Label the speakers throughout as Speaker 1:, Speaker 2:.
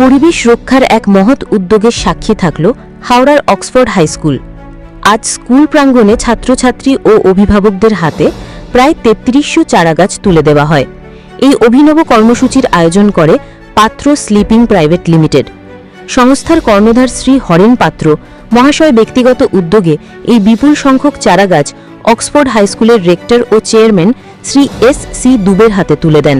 Speaker 1: পরিবেশ রক্ষার এক মহৎ উদ্যোগের সাক্ষী থাকল হাওড়ার অক্সফোর্ড হাইস্কুল আজ স্কুল প্রাঙ্গণে ছাত্রছাত্রী ও অভিভাবকদের হাতে প্রায় তেত্রিশশো চারাগাছ তুলে দেওয়া হয় এই অভিনব কর্মসূচির আয়োজন করে পাত্র স্লিপিং প্রাইভেট লিমিটেড সংস্থার কর্ণধার শ্রী হরেন পাত্র মহাশয় ব্যক্তিগত উদ্যোগে এই বিপুল সংখ্যক চারাগাছ অক্সফোর্ড হাইস্কুলের রেক্টর ও চেয়ারম্যান শ্রী এস সি দুবের হাতে তুলে দেন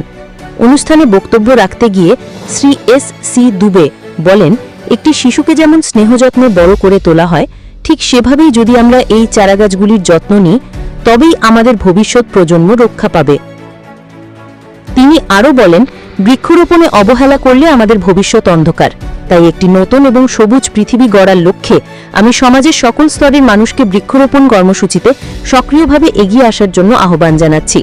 Speaker 1: অনুষ্ঠানে বক্তব্য রাখতে গিয়ে শ্রী এস সি দুবে বলেন একটি শিশুকে যেমন স্নেহযত্নে বড় করে তোলা হয় ঠিক সেভাবেই যদি আমরা এই চারাগাছগুলির যত্ন নিই তবেই আমাদের ভবিষ্যৎ প্রজন্ম রক্ষা পাবে তিনি আরও বলেন বৃক্ষরোপণে অবহেলা করলে আমাদের ভবিষ্যৎ অন্ধকার তাই একটি নতুন এবং সবুজ পৃথিবী গড়ার লক্ষ্যে আমি সমাজের সকল স্তরের মানুষকে বৃক্ষরোপণ কর্মসূচিতে সক্রিয়ভাবে এগিয়ে আসার জন্য আহ্বান জানাচ্ছি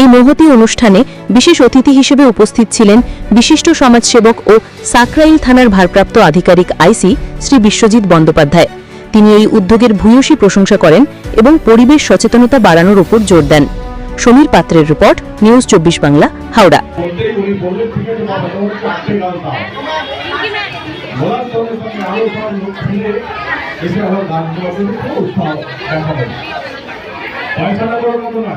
Speaker 1: এই মহতি অনুষ্ঠানে বিশেষ অতিথি হিসেবে উপস্থিত ছিলেন বিশিষ্ট সমাজসেবক ও সাকরাইল থানার ভারপ্রাপ্ত আধিকারিক আইসি শ্রী বিশ্বজিৎ বন্দ্যোপাধ্যায় তিনি এই উদ্যোগের ভূয়সী প্রশংসা করেন এবং পরিবেশ সচেতনতা বাড়ানোর উপর জোর দেন সমীর পাত্রের রিপোর্ট নিউজ চব্বিশ বাংলা হাওড়া পয়সা না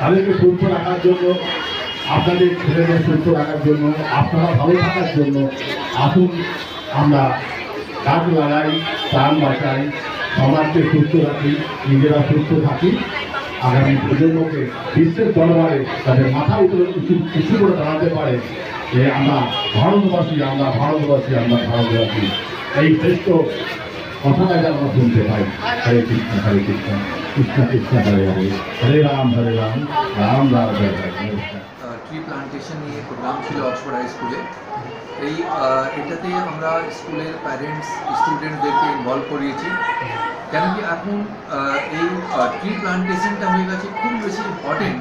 Speaker 2: তাদেরকে সুস্থ রাখার জন্য আপনাদের ছেলেদের সুস্থ রাখার জন্য আপনারা ভালো থাকার জন্য আসুন আমরা গাছ লাগাই প্রাণ বাঁচাই সমাজকে সুস্থ রাখি নিজেরা সুস্থ থাকি আগামী প্রজন্মকে বিশ্বের দরবারে তাদের মাথা উপরে কিছু কিছু করে দাঁড়াতে পারে যে আমরা ভারতবাসী আমরা ভারতবাসী আমরা ভারতবাসী এই শ্রেষ্ঠ কথাটা আমরা শুনতে পাই হরে কৃষ্ণ হরে কৃষ্ণ কৃষ্ণ কৃষ্ণ হরে হরে হরে রাম হরে রাম রাম রাম হরে হরে ট্রি প্লান্টেশন নিয়ে প্রোগ্রাম ছিল অক্সফোর্ড হাই স্কুলে এই এটাতে আমরা স্কুলের প্যারেন্টস স্টুডেন্টদেরকে ইনভলভ করিয়েছি কেন কি এখন এই ট্রি প্লান্টেশনটা হয়ে কাছে খুব বেশি ইম্পর্টেন্ট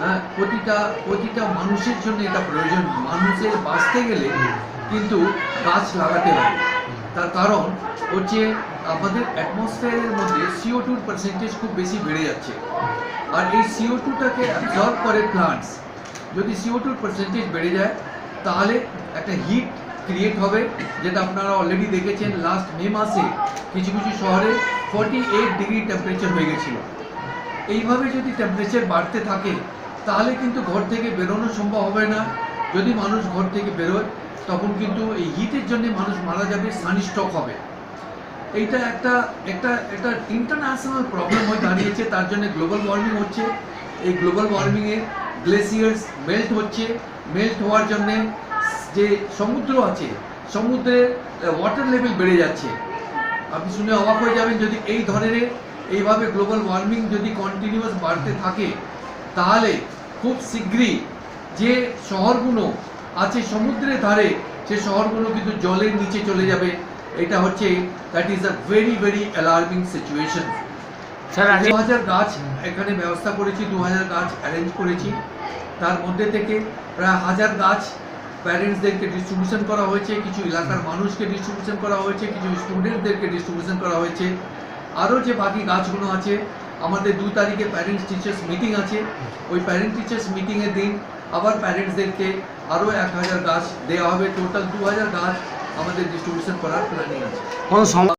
Speaker 2: হ্যাঁ প্রতিটা প্রতিটা মানুষের জন্য এটা প্রয়োজন মানুষের বাঁচতে গেলে কিন্তু গাছ লাগাতে হবে তার কারণ হচ্ছে আমাদের অ্যাটমসফিয়ারের মধ্যে সিও টুর পার্সেন্টেজ খুব বেশি বেড়ে যাচ্ছে আর এই সিও টুটাকে অ্যাবজর্ভ করে প্লান্টস যদি সিও টুর পার্সেন্টেজ বেড়ে যায় তাহলে একটা হিট ক্রিয়েট হবে যেটা আপনারা অলরেডি দেখেছেন লাস্ট মে মাসে কিছু কিছু শহরে ফর্টি এইট ডিগ্রি টেম্পারেচার হয়ে গেছিলো এইভাবে যদি টেম্পারেচার বাড়তে থাকে তাহলে কিন্তু ঘর থেকে বেরোনো সম্ভব হবে না যদি মানুষ ঘর থেকে বেরোয় তখন কিন্তু এই হিটের জন্য মানুষ মারা যাবে সানিস্টক হবে এইটা একটা একটা একটা ইন্টারন্যাশনাল প্রবলেম হয়ে দাঁড়িয়েছে তার জন্য গ্লোবাল ওয়ার্মিং হচ্ছে এই গ্লোবাল ওয়ার্মিংয়ে গ্লেসিয়ার্স মেল্ট হচ্ছে মেল্ট হওয়ার জন্যে যে সমুদ্র আছে সমুদ্রে ওয়াটার লেভেল বেড়ে যাচ্ছে আপনি শুনে অবাক হয়ে যাবেন যদি এই ধরনের এইভাবে গ্লোবাল ওয়ার্মিং যদি কন্টিনিউয়াস বাড়তে থাকে তাহলে খুব শীঘ্রই যে শহরগুলো আছে সমুদ্রের ধারে সে শহরগুলো কিন্তু জলের নিচে চলে যাবে এটা হচ্ছে that is a very very alarming situation দু হাজার গাছ এখানে ব্যবস্থা করেছি দু হাজার গাছ অ্যারেঞ্জ করেছি তার মধ্যে থেকে প্রায় হাজার গাছ প্যারেন্টসদেরকে ডিস্ট্রিবিউশন করা হয়েছে কিছু এলাকার মানুষকে ডিস্ট্রিবিউশন করা হয়েছে কিছু স্টুডেন্টদেরকে ডিস্ট্রিবিউশন করা হয়েছে আরও যে বাকি গাছগুলো আছে আমাদের দু তারিখে প্যারেন্টস টিচার্স মিটিং আছে ওই প্যারেন্ট টিচার্স মিটিংয়ের দিন আবার প্যারেন্টসদেরকে আরও এক হাজার গাছ দেওয়া হবে টোটাল দু হাজার গাছ আমাদের ডিস্ট্রিবিউশন করার প্ল্যানিং আছে